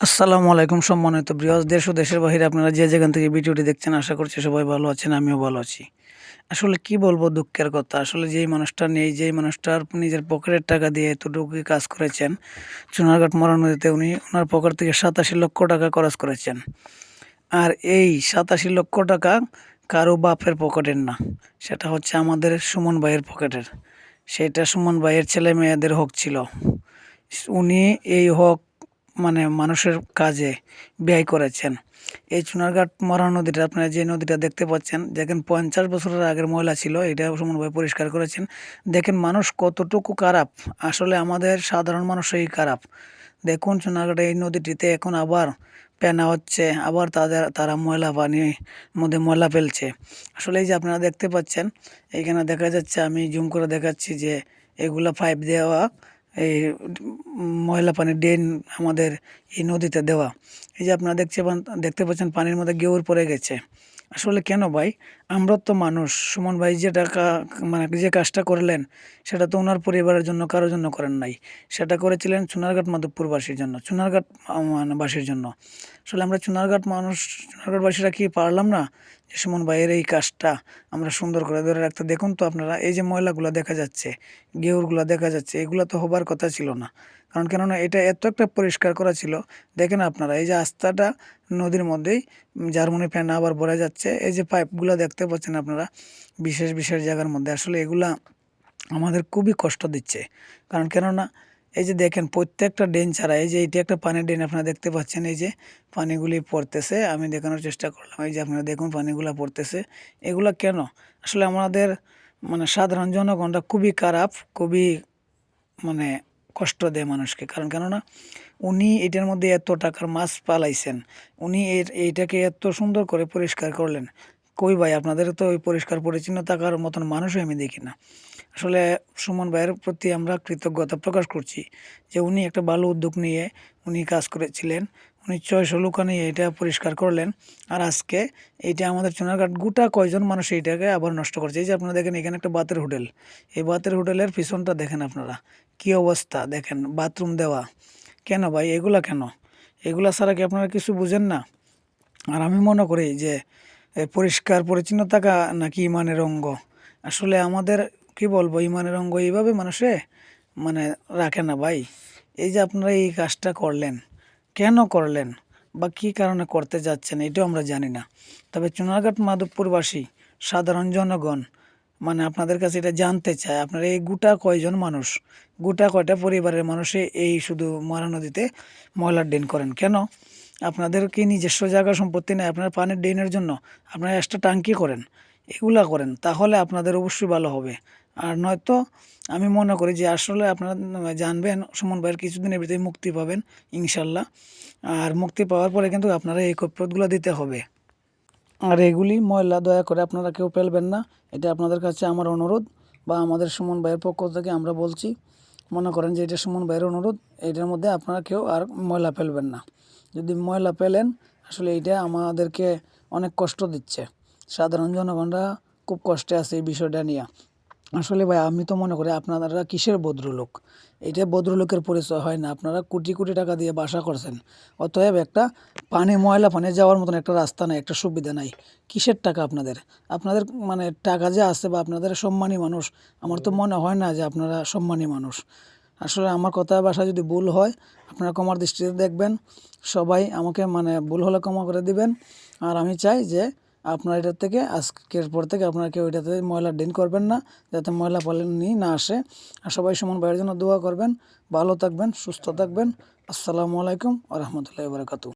আসসালামু আলাইকুম সম্মানিত বৃহৎ দেশ ও দেশের বাহিরে আপনারা যে যেখান থেকে ভিডিওটি দেখছেন, আশা করছি সবাই ভালো আছেন, আমিও ভালো আছি। আসলে কি বলব দুঃখের কথা, আসলে যেই মানুষটা নেই, যেই মানুষটার নিজের পকেটের টাকা দিয়ে এতটুকু কাজ করেছেন চুনারঘাট মরা নদীতে উনি ওনার পকেট থেকে সাতাশি লক্ষ টাকা খরচ করেছেন। আর এই সাতাশি লক্ষ টাকা কারও বাপের পকেটের না, সেটা হচ্ছে আমাদের সুমন ভাইয়ের পকেটের। সেটা সুমন ভাইয়ের ছেলে মেয়েদের হক ছিল। উনি এই হক মানে মানুষের কাজে ব্যয় করেছেন। এই চুনারঘাট মরা নদীটা আপনারা যে নদীটা দেখতে পাচ্ছেন, দেখেন পঞ্চাশ বছরের আগের ময়লা ছিল, এটা সমানভাবে পরিষ্কার করেছেন। দেখেন মানুষ কতটুকু খারাপ, আসলে আমাদের সাধারণ মানুষই খারাপ। দেখুন চুনারঘাটে এই নদীটিতে এখন আবার পেনা হচ্ছে, আবার তাদের, তারা ময়লা পানির মধ্যে ময়লা ফেলছে। আসলে এই যে আপনারা দেখতে পাচ্ছেন এইখানে দেখা যাচ্ছে, আমি জুম করে দেখাচ্ছি যে এগুলা পাইপ দেওয়া এই ময়লা পানির ড্রেন আমাদের এই নদীতে দেওয়া। এই যে আপনারা দেখছে দেখতে পাচ্ছেন পানির মধ্যে গেউর পড়ে গেছে। আসলে কেন ভাই? আমরা তো মানুষ। সুমন ভাই যে টাকা মানে যে কাজটা করলেন, সেটা তো ওনার পরিবারের জন্য, কারোর জন্য করেন নাই। সেটা করেছিলেন চুনারঘাট মাধবপুরবাসীর জন্য, চুনারঘাট মানে বাসীর জন্য। আসলে আমরা চুনারঘাট মানুষ, চুনারঘাটবাসীরা কি পারলাম না? সুমন ভাইয়ের এই কাজটা আমরা সুন্দর করে ধরে রাখতে, দেখুন তো আপনারা, এই যে ময়লাগুলো দেখা যাচ্ছে, গেউরগুলো দেখা যাচ্ছে, এগুলো তো হবার কথা ছিল না। কারণ কেননা এটা এত একটা পরিষ্কার করা ছিল, দেখেন আপনারা, এই যে আস্তাটা নদীর মধ্যেই জার্মানি ফ্যান আবার ভরে যাচ্ছে, এই যে পাইপগুলো দেখতে পাচ্ছেন আপনারা, বিশেষ বিশেষ জায়গার মধ্যে, আসলে এগুলা আমাদের খুবই কষ্ট দিচ্ছে। কারণ কেননা এই যে দেখেন, প্রত্যেকটা ড্রেন ছাড়া, এই যে এইটি একটা পানির ড্রেন, আপনারা দেখতে পাচ্ছেন, এই যে পানিগুলি পড়তেছে, আমি দেখানোর চেষ্টা করলাম, এই যে আপনারা দেখুন পানিগুলো পড়তেছে, এগুলা কেন? আসলে আমাদের মানে সাধারণ জনগণরা খুবই খারাপ, খুবই মানে কষ্ট দেয় মানুষকে, কারণ কেননা উনি এটার মধ্যে এত টাকার মাছ পালাইছেন, উনি এর, এইটাকে এত সুন্দর করে পরিষ্কার করলেন কই ভাই, আপনাদের তো ওই পরিষ্কার পরিচ্ছন্ন থাকার মতন মানুষই আমি দেখি না। আসলে সুমন ভাইয়ের প্রতি আমরা কৃতজ্ঞতা প্রকাশ করছি যে উনি একটা ভালো উদ্যোগ নিয়ে উনি কাজ করেছিলেন। উনি ছয়শো লোকা নিয়ে এটা পরিষ্কার করলেন। আর আজকে এইটা আমাদের চুনারঘাট গোটা কয়জন মানুষ এইটাকে আবার নষ্ট করছে। এই যে আপনারা দেখেন, এখানে একটা বাতের হোটেল। এই বাতের হোটেলের পিছনটা দেখেন আপনারা। কি অবস্থা দেখেন, বাথরুম দেওয়া। কেন ভাই, এগুলা কেন? এগুলা ছাড়া কি আপনারা কিছু বুঝেন না? আর আমি মনে করি যে পরিষ্কার, পরিচ্ছন্ন থাকা নাকি ইমানের অঙ্গ? আসলে আমাদের, কি বলব, ইমানের অঙ্গ এইভাবে মানুষে মানে রাখে না ভাই। এই যে আপনারা এই কাজটা করলেন, কেন করলেন বা কী কারণে করতে যাচ্ছেন এটাও আমরা জানি না। তবে চুনারঘাট মাধবপুরবাসী, সাধারণ জনগণ মানে আপনাদের কাছে এটা জানতে চায় আপনারা এই গোটা কয়জন মানুষ, গোটা কয়টা পরিবারের মানুষে এই শুধু মরা নদীতে ময়লার ড্রেন করেন? কেন? আপনাদের কি নিজস্ব জায়গা সম্পত্তি নেই আপনার পানির ড্রেনের জন্য আপনারা এক্সট্রা টাঙ্কি করেন, এগুলা করেন, তাহলে আপনাদের অবশ্যই ভালো হবে। আর নয়তো আমি মনে করি যে আসলে আপনারা জানবেন, সুমন ভাইয়ের কিছুদিনের ভিতরে মুক্তি পাবেন, ইনশাল্লাহ। আর মুক্তি পাওয়ার পরে কিন্তু আপনারা এই কৈফতগুলো দিতে হবে। আর এগুলি ময়লা, দয়া করে আপনারা কেউ ফেলবেন না, এটা আপনাদের কাছে আমার অনুরোধ বা আমাদের সুমন ভাইয়ের পক্ষ থেকে আমরা বলছি। মনে করেন যে এটা সুমন ভাইয়ের অনুরোধ, এটার মধ্যে আপনারা কেউ আর ময়লা ফেলবেন না। যদি ময়লা পেলেন, আসলে এইটা আমাদেরকে অনেক কষ্ট দিচ্ছে। সাধারণ জনগণরা খুব কষ্টে আছে এই বিষয়টা নিয়ে। আসলে ভাই, আমি তো মনে করি আপনারা কিসের ভদ্রলোক এটা ভদ্রলোকের পরিচয় হয় না। আপনারা কোটি কোটি টাকা দিয়ে বাসা করছেন। অতএব একটা পানি, ময়লা পানি যাওয়ার মতন একটা রাস্তা নাই, একটা সুবিধা নাই। কিসের টাকা আপনাদের? আপনাদের মানে টাকা যে আছে বা আপনাদের সম্মানী মানুষ, আমার তো মনে হয় না যে আপনারা সম্মানী মানুষ। আসলে আমার কথা বাসা যদি ভুল হয়, আপনারা কমার দৃষ্টিতে দেখবেন। সবাই আমাকে মানে ভুল হলে ক্ষমা করে দিবেন। আর আমি চাই যে আপনার এটার থেকে, আজকের পর থেকে আপনারা কেউ এটাতে ময়লা ডিন করবেন না, যাতে ময়লা নিয়ে না আসে। আর সবাই সমান বাইরের জন্য দোয়া করবেন। ভালো থাকবেন, সুস্থ থাকবেন। আসসালামু আলাইকুম আ রহমতুল্লাহ বারকাতু